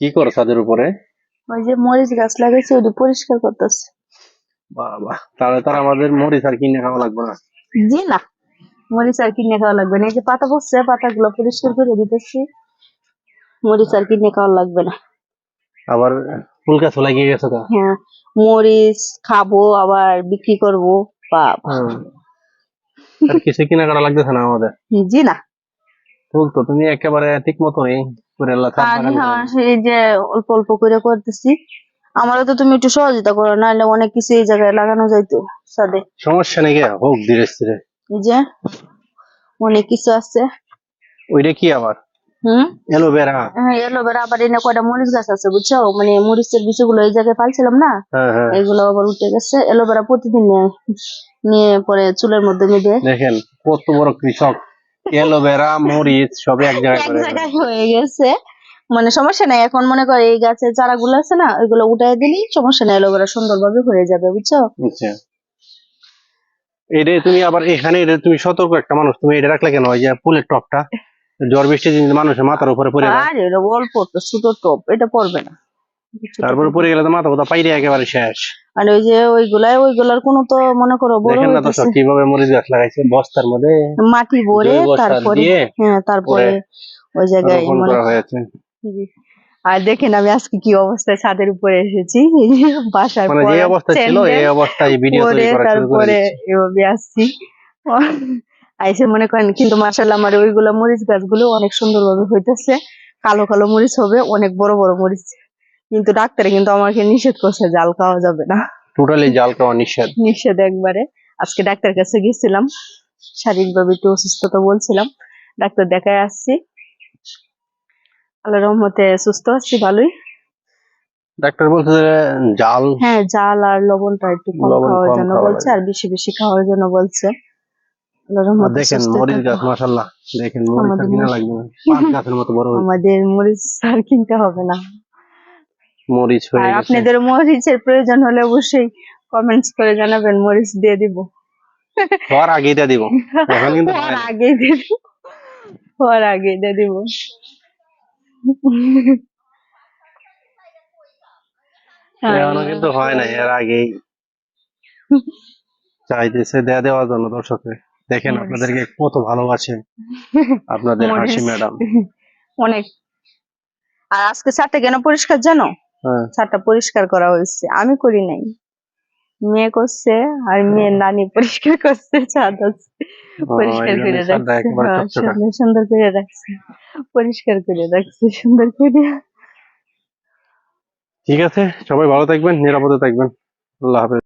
কি করো ছাদের উপরে? ওই যে মরিচ গাছ লাগাইছে ওটা পরিষ্কার করতেছে। বাবা তাহলে তার আমাদের মরিচ আর কিনে খাওয়া লাগবে না। জি না মরিচ আর কিনে খাওয়া লাগবে না। এই যে পাতা পড়ছে পাতাগুলো পরিষ্কার করে দিতেছি। মরিচ আর কিনে খাওয়া লাগবে না। আবার ফুল গাছ লাগিয়ে গেছে তো? হ্যাঁ মরিচ খাব আবার বিক্রি করব। বাবা আর কিছু কিনা কাটা লাগতেছে না আমাদের? জি না। ফুল তো তুমি একেবারে ঠিক মতো নেই ছাদ হ্যাঁ, সেই যে অল্প অল্প করে করতেছি। আমারও তো তুমি একটু সহযোগিতা করো নাহলে অনেক কিছু এই জায়গায় লাগানো যাইতো সাদে। সমস্যা নেই হোক ধীরে ধীরে। যে অনেক কিছু আছে। ওইটা কি আবার? হুম? এলোভেরা হ্যাঁ এলোভেরা আবার এনে কয়টা মরিচ গাছ আছে বুঝছ? মানে মরিচের এই জায়গায় পাইছিলাম না? হ্যাঁ হ্যাঁ। এগুলো আবার উঠে গেছে। এলোভেরা প্রতিদিন নিয়ে পরে চুলের মধ্যে দেখেন কত বড় কৃষক। এলোভেরা মরিচ সব এক জায়গায় এক করে জায়গায় হয়ে গেছে। মানে সমস্যা নাই এখন মনে করে এই গাছের চারাগুলো আছে না ওইগুলো উঠাই দিলেই সমস্যা নাই এলোভেরা সুন্দরভাবে হয়ে যাবে বুঝছ? আচ্ছা। এটা তুমি আবার এখানে এটা তুমি সতর্ক একটা মানুষ তুমি এটা রাখলে কেন? ওই যে ফুলের টপটা ঝড় বৃষ্টি মানুষের মাথার উপরে পড়ে আর এটা অল্প তো ছোট টপ এটা পড়বে না। তারপরে পড়ে গেলে তো মাথা কোথা পাইরে একেবারে শেষ। আর ওই যে ওইগুলাই ওইগুলার কোনো তো মনে করো বড় দেখেন না তো কীভাবে মরিচ গাছ লাগাইছে বস্তার মধ্যে মাটি ভরে তারপরে হ্যাঁ তারপরে ওই জায়গায় মানে করা হয়েছে। আর দেখেন আমি আজকে কি অবস্থায় ছাদের উপরে এসেছি। বাসায় মানে যে অবস্থা ছিল এই অবস্থায় ভিডিও তৈরি করা শুরু করে এভাবে আসছি। আইসে মনে করেন কিন্তু মার্শাল্লাহ আমার ওইগুলা মরিচ গাছগুলো অনেক সুন্দরভাবে হইতেছে। কালো কালো মরিচ হবে অনেক বড় বড় মরিচ। কিন্তু ডাক্তারে কিন্তু আমাকে নিষেধ করছে জাল খাওয়া যাবে না। টোটালি জাল খাওয়া নিষেধ। নিষেধ একবারে। আজকে ডাক্তার কাছে গেছিলাম শারীরিকভাবে একটু অসুস্থতা বলছিলাম। ডাক্তার দেখায় আসছি। আল্লাহ রহমতে সুস্থ আছি ভালোই। ডাক্তার বলছে যে জাল হ্যাঁ জাল আর লবণটা একটু কম খাওয়ার জন্য বলছে আর বেশি বেশি খাওয়ার জন্য বলছে। দেখেন মরিচ গাছ মাশাল্লাহ দেখেন মরিচ কিনা লাগবে না। পাঁচ গাছের মতো বড় আমাদের মরিচ আর কিনতে হবে না। মরিচ হয়ে গেছে। আপনাদের মরিচের প্রয়োজন হলে অবশ্যই কমেন্টস করে জানাবেন মরিচ দিয়ে দিব। হওয়ার আগেই দিয়ে দিব। এখন কিন্তু হয় হওয়ার। আগে দিয়ে দিব। হওয়ার আগে দিয়ে দিব। এখনও কিন্তু হয় না এর আগেই। চাইতেছে দেয়া দেওয়ার জন্য দর্শকে দেখেন আপনাদেরকে কত ভালোবাসে আপনাদের হাসি ম্যাডাম। অনেক। আর আজকে ছাদটা কেন পরিষ্কার জানো? ছাদটা পরিষ্কার করা হয়েছে। আমি করি নাই। মেয়ে করছে আর মেয়ের নানি পরিষ্কার করছে ছাদ পরিষ্কার করে রাখছে। হ্যাঁ, সুন্দর করে রাখছে। পরিষ্কার করে রাখছে সুন্দর করে। ঠিক আছে সবাই ভালো থাকবেন নিরাপদে থাকবেন। আল্লাহ হাফেজ।